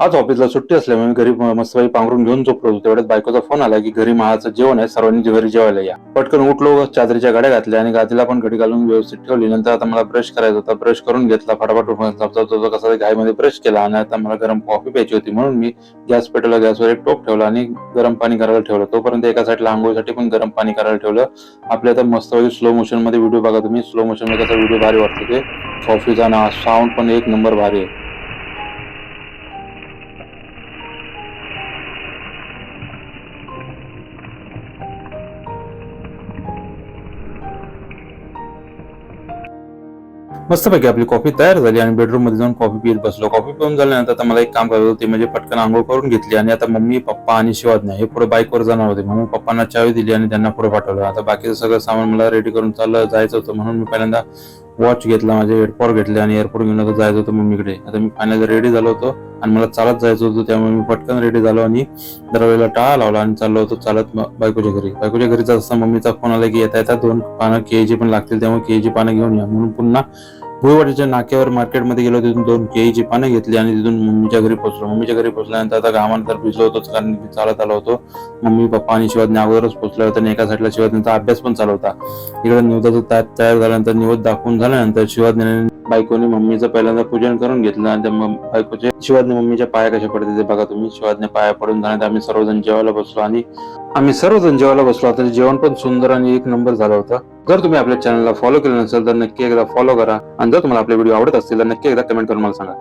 आज ऑफिसला सुट्टी असल्यामुळे घरी म- मस्तपैकी पांघरून घेऊन झोपलो होतो. तेवढ्यात बायकोचा फोन आला की घरी महाचं जेवण आहे. सर्वांनी घरी जेवायला या. पटकन उठलो चादरीच्या गाड्या घातल्या आणि गादीला पण घडी घालून व्यवस्थित ठेवली. नंतर आता मला ब्रश करायचा होता. ब्रश करून घेतला. फटाफट उठून कसा घाईमध्ये ब्रश केला आणि आता मला गरम कॉफी प्यायची होती म्हणून मी गॅस पेटवला गॅसवर एक टोप ठेवला आणि गरम पाणी करायला ठेवलं. तोपर्यंत एका साईडला आंघोळीसाठी पण गरम पाणी करायला ठेवलं. आपल्या आता मस्तपैकी स्लो मोशनमध्ये व्हिडिओ बघा तुम्ही. स्लो मोशनमध्ये कसा व्हिडिओ भारी वाटतो ते. कॉफीचा ना साऊंड पण एक नंबर भारी आहे. मस्तपैकी आपली कॉफी तयार झाली आणि बेडरूममध्ये जाऊन कॉफी पित बसलो. कॉफी पिऊन झाल्यानंतर आता मला एक काम करायचं होते ते म्हणजे पटकन आंघोळ करून घेतली आणि आता मम्मी पप्पा आणि शिवाज्ञा हे पुढे बाईकवर जाणार होते. मम्मी पप्पांना चावी दिली आणि त्यांना पुढे पाठवलं. आता बाकीचं सगळं सामान मला रेडी करून चाललं जायचं होतं म्हणून मी पहिल्यांदा वॉच घेतला माझे हेडफोन घेतले आणि एअरपोर्ट घेऊन आता जायचं होतं मम्मीकडे. आता मी फायनल रेडी झालो होतो. आणि मला चालत जायचं होतं त्यामुळे मी पटकन रेडी झालो आणि दरवेळेला टाळा लावला आणि चाललो होतो चालत बायकोच्या घरी. बायकोच्या घरी जात असताना मम्मीचा फोन आला की येता येता दोन पानं केळीची पण लागतील त्यामुळे केळीची पानं घेऊन या. म्हणून पुन्हा भुईवाडीच्या नाक्यावर मार्केटमध्ये गेलो तिथून दोन केळीची पानं घेतली आणि तिथून मम्मीच्या घरी पोहोचलो. मम्मीच्या घरी पोहोचल्यानंतर आता गावानंतर तर भिजलो होतोच कारण मी चालत आलो होतो. मम्मी पप्पा आणि शिवाज्ञ अगोदरच पोहोचले होते आणि एका साईडला शिवाजनेचा अभ्यास पण चालू होता. इकडे निवदाचा तयार झाल्यानंतर निवद दाखवून झाल्यानंतर शिवाज्ञाने बायकोने मम्मीचं पहिल्यांदा पूजन करून घेतलं आणि त्या बायकोचे शिवाज्ञ मम्मीच्या पाया कशा पडते ते बघा तुम्ही. शिवाज्ञ पाया पडून जाण्यात आम्ही सर्वजण जेवायला बसलो आणि आम्ही सर्वजण जेवायला बसलो. आता जेवण पण सुंदर आणि एक नंबर झालं होतं. जर तुम्ही आपल्या चॅनलला फॉलो केलं नसेल तर नक्की एकदा फॉलो करा. आणि जर तुम्हाला आपले व्हिडिओ आवडत असतील तर नक्की एकदा कमेंट करून मला सांगा.